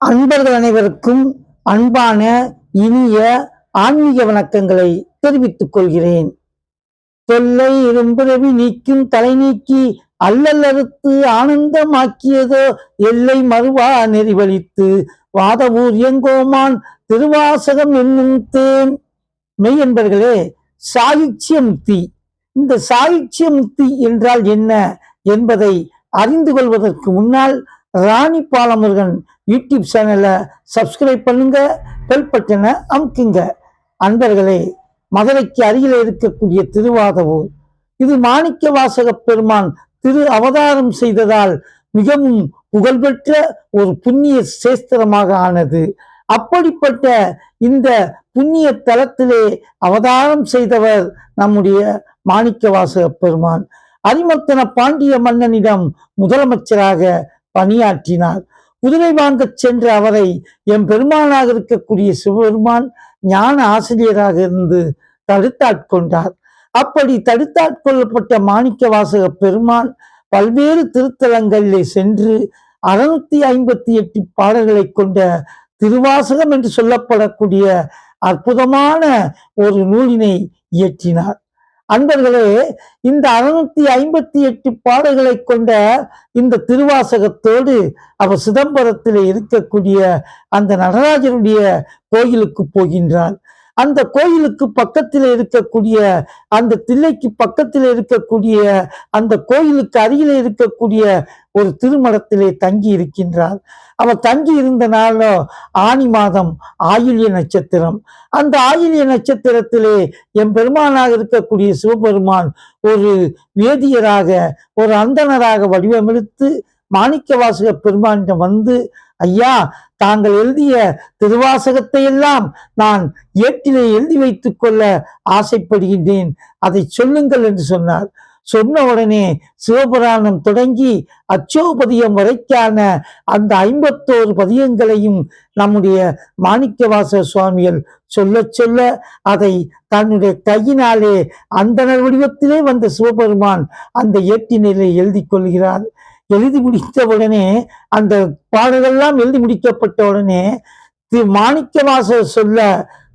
அன்பர்கள் அனைவருக்கும் அன்பான இனிய ஆன்மீக வணக்கங்களை தெரிவித்துக் கொள்கிறேன். தொல்லை இரும்பிறவி நீக்கும் தலை நீக்கி அல்லல் அறுத்து ஆனந்தமாக்கியதோ எல்லை மறுவா நெறிவழித்து வாதவூர் எங்கோமான் திருவாசகம் என்னும் தேன். மெய் என்பர்களே சாயுச்சிய முக்தி இந்த சாகித்ய முக்தி என்றால் என்ன என்பதை அறிந்து கொள்வதற்கு முன்னால் ராணி பாலமுருகன் யூடியூப் சேனலை சப்ஸ்கிரைப் பண்ணுங்க பெல் பட்டனை அமுக்குங்க. அன்பர்களே மதுரைக்கு அருகில் இருக்கக்கூடிய திருவாதவூர் இது மாணிக்க வாசக பெருமான் திரு அவதாரம் செய்ததால் மிகவும் புகழ்பெற்ற ஒரு புண்ணிய சேஸ்திரமாக ஆனது. அப்படிப்பட்ட இந்த புண்ணிய தலத்திலே அவதாரம் செய்தவர் நம்முடைய மாணிக்க வாசக பெருமான். அரிமர்த்தன பாண்டிய மன்னனிடம் முதலமைச்சராக பணியாற்றினார். குதிரை வாங்கச் சென்ற அவரை எம் பெருமானாக இருக்கக்கூடிய சிவபெருமான் ஞான ஆசிரியராக இருந்து தடுத்தாட்கொண்டார் அப்படி தடுத்தாட்கொள்ளப்பட்ட மாணிக்க வாசக பெருமான் பல்வேறு திருத்தலங்களிலே சென்று அறுநூத்தி ஐம்பத்தி எட்டு பாடல்களை கொண்ட திருவாசகம் என்று சொல்லப்படக்கூடிய அற்புதமான ஒரு நூலினை இயற்றினார். அன்பர்களே இந்த அறுநூத்தி ஐம்பத்தி எட்டு பாடல்களை கொண்ட இந்த திருவாசகத்தோடு அவர் சிதம்பரத்தில் இருக்கக்கூடிய அந்த நடராஜருடைய கோயிலுக்கு போகின்றார். அந்த கோயிலுக்கு பக்கத்தில் இருக்கக்கூடிய அந்த தில்லைக்கு பக்கத்தில் இருக்கக்கூடிய அந்த கோயிலுக்கு அருகில் இருக்கக்கூடிய ஒரு திருமணத்திலே தங்கி இருக்கின்றார் அவர் தங்கி இருந்த நாளோ ஆனி மாதம் ஆயுள்ய நட்சத்திரம். அந்த ஆயுள்ய நட்சத்திரத்திலே என் பெருமானாக இருக்கக்கூடிய சிவபெருமான் ஒரு வேதியராக ஒரு அந்தணராக வடிவமெடுத்து மாணிக்க வாசக பெருமானிடம் வந்து ஐயா தாங்கள் எழுதிய திருவாசகத்தை எல்லாம் நான் ஏட்டிலே எழுதி வைத்துக் கொள்ள ஆசைப்படுகின்றேன். அதை சொல்லுங்கள் என்று சொன்னார். சொன்ன உடனே சிவபுராணம் தொடங்கி அச்சோபதியம் வரைக்கான அந்த ஐம்பத்தோரு பதியங்களையும் நம்முடைய மாணிக்கவாச சுவாமிகள் சொல்ல சொல்ல அதை தன்னுடைய கையினாலே அந்தனர் வடிவத்திலே வந்த சிவபெருமான் அந்த ஏட்டினிலே எழுதி கொள்கிறார். எழுதி முடித்த உடனே அந்த பாடலெல்லாம் எழுதி முடிக்கப்பட்ட உடனே திரு மாணிக்கவாசர் சொல்ல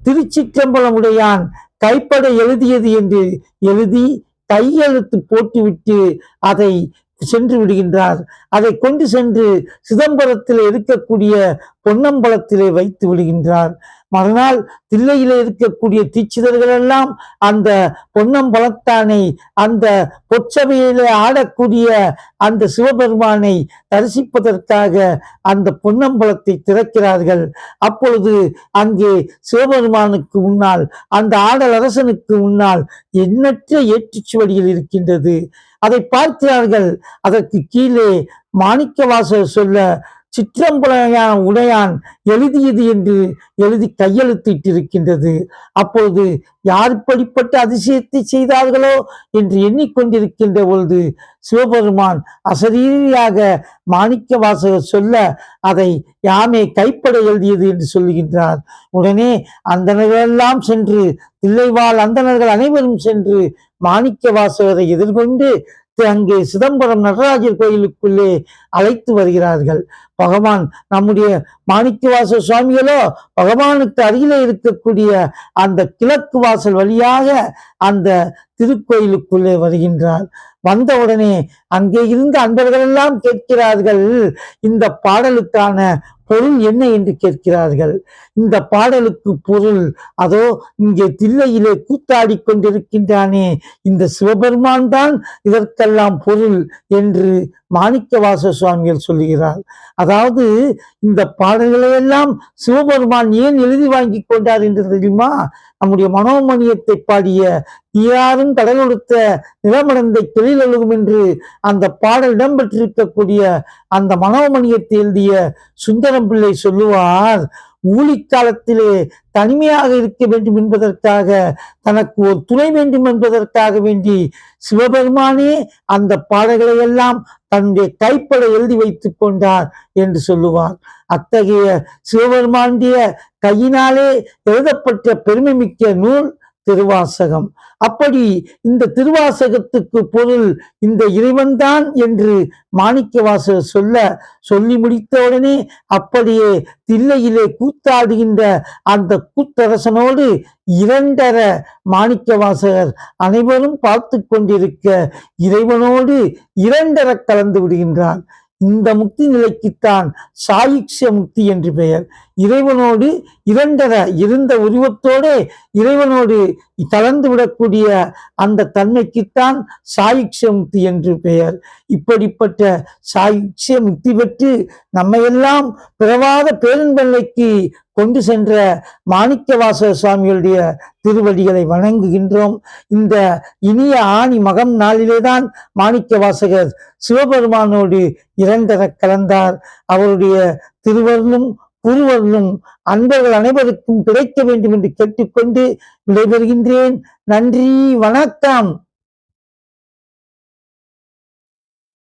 திருச்சிற்றம்பலமுடையான் கைப்பட எழுதியது என்று எழுதி கையெழுத்து போட்டுவிட்டு அதை சென்று விடுகின்றார். அதை கொண்டு சென்று சிதம்பரத்தில் இருக்கக்கூடிய பொன்னம்பலத்திலே வைத்து விடுகின்றார். மறுநாள் தில்லையிலே இருக்கக்கூடிய தீட்சிதர்கள் எல்லாம் அந்த பொன்னம்பலத்தானை அந்த பொற்சபையிலே ஆடக்கூடிய அந்த சிவபெருமானை தரிசிப்பதற்காக அந்த பொன்னம்பலத்தை திறக்கிறார்கள். அப்பொழுது அங்கே சிவபெருமானுக்கு முன்னால் அந்த ஆடல் அரசனுக்கு முன்னால் எண்ணற்ற ஏற்றுச்சுவடிகள் இருக்கின்றது. அதை பார்க்கிறார்கள். அதற்கு கீழே மாணிக்கவாசர் சொல்ல சிற்றம்பலையான் உடையான் எழுதியது என்று எழுதி கையெழுத்திட்டிருக்கின்றது. அப்பொழுது யார் இப்படிப்பட்ட அதிசயத்தை செய்தார்களோ என்று எண்ணிக்கொண்டிருக்கின்ற பொழுது சிவபெருமான் அசரீரியாக மாணிக்க வாசகர் சொல்ல அதை யாமே கைப்பட எழுதியது என்று சொல்லுகின்றார். உடனே அந்தனர்களெல்லாம் சென்று தில்லைவாழ் அந்தணர்கள் அனைவரும் சென்று மாணிக்க வாசகரை எதிர்கொண்டு அங்கே சிதம்பரம் நடராஜர் கோயிலுக்குள்ளே அழைத்து வருகிறார்கள். பகவான் நம்முடைய மாணிக்கவாச சுவாமிகளோ பகவானுக்கு அருகிலே இருக்கக்கூடிய அந்த கிழக்கு வாசல் வழியாக அந்த திருக்கோயிலுக்குள்ளே வருகின்றார். வந்தவுடனே அங்கே இருந்த அன்பர்களெல்லாம் கேட்கிறார்கள் இந்த பாடலுக்கான பொருள் என்ன என்று கேட்கிறார்கள்? இந்த பாடலுக்கு பொருள் அதோ இங்கே தில்லையிலே கூத்தாடி கொண்டிருக்கின்றானே இந்த சிவபெருமான் தான் இதற்கெல்லாம் பொருள் என்று மாணிக்கவாச சுவாமிகள் சொல்லுகிறார். அதாவது இந்த பாடல்களையெல்லாம் சிவபெருமான் ஏன் எழுதி வாங்கி கொண்டார் என்று தெரியுமா? நம்முடைய மனோமணியத்தை பாடிய யாரும் கடல் உடுத்த நிலமடைந்த தொழில் அழுகும் என்று அந்த பாடல் இடம்பெற்றிருக்கக்கூடிய அந்த மனோமணியத்தை எழுதிய சுந்தரம் பிள்ளை சொல்லுவார் ஊழிக்காலத்திலே தனிமையாக இருக்க வேண்டும் என்பதற்காக தனக்கு ஒரு துணை வேண்டும் என்பதற்காக வேண்டி சிவபெருமானே அந்த பாடல்களை எல்லாம் தன்னுடைய கைப்பட எழுதி வைத்துக் கொண்டார் என்று சொல்லுவார். அத்தகைய சிவபெருமானுடைய கையினாலே எழுதப்பட்ட பெருமை மிக்க நூல் திருவாசகம். அப்படி இந்த திருவாசகத்துக்கு பொருள் இந்த இறைவன்தான் என்று மாணிக்கவாசகர் சொல்ல சொல்லி முடித்தவுடனே அப்படியே தில்லையிலே கூத்தாடுகின்ற அந்த கூத்தரசனோடு இரண்டர மாணிக்கவாசகர் அனைவரும் பார்த்து கொண்டிருக்க இறைவனோடு இரண்டர கலந்து விடுகின்றார் இந்த முக்தி நிலைக்குத்தான் சாயுக்ஷ முக்தி என்று பெயர். இறைவனோடு இரண்டர இருந்த உருவத்தோடு இறைவனோடு கலந்து விடக்கூடிய அந்த தன்மைக்குத்தான் சாயுக்ஷ முக்தி என்று பெயர். இப்படிப்பட்ட சாயுக்ஷ முக்தி பெற்று நம்மையெல்லாம் பிறவாத பேருந்தல்லைக்கு கொண்டு சென்ற மாணிக்கவாச சுவாமிகளுடைய திருவடிகளை வணங்குகின்றோம். இந்த இனிய ஆணி மகம் நாளிலேதான் மாணிக்க வாசகர் சிவபெருமானோடு இரண்டர கலந்தார். அவருடைய திருவருளும் குருவருளும் அன்பர்கள் அனைவருக்கும் கிடைக்க வேண்டும் என்று கேட்டுக்கொண்டு விடைபெறுகின்றேன். நன்றி வணக்கம்.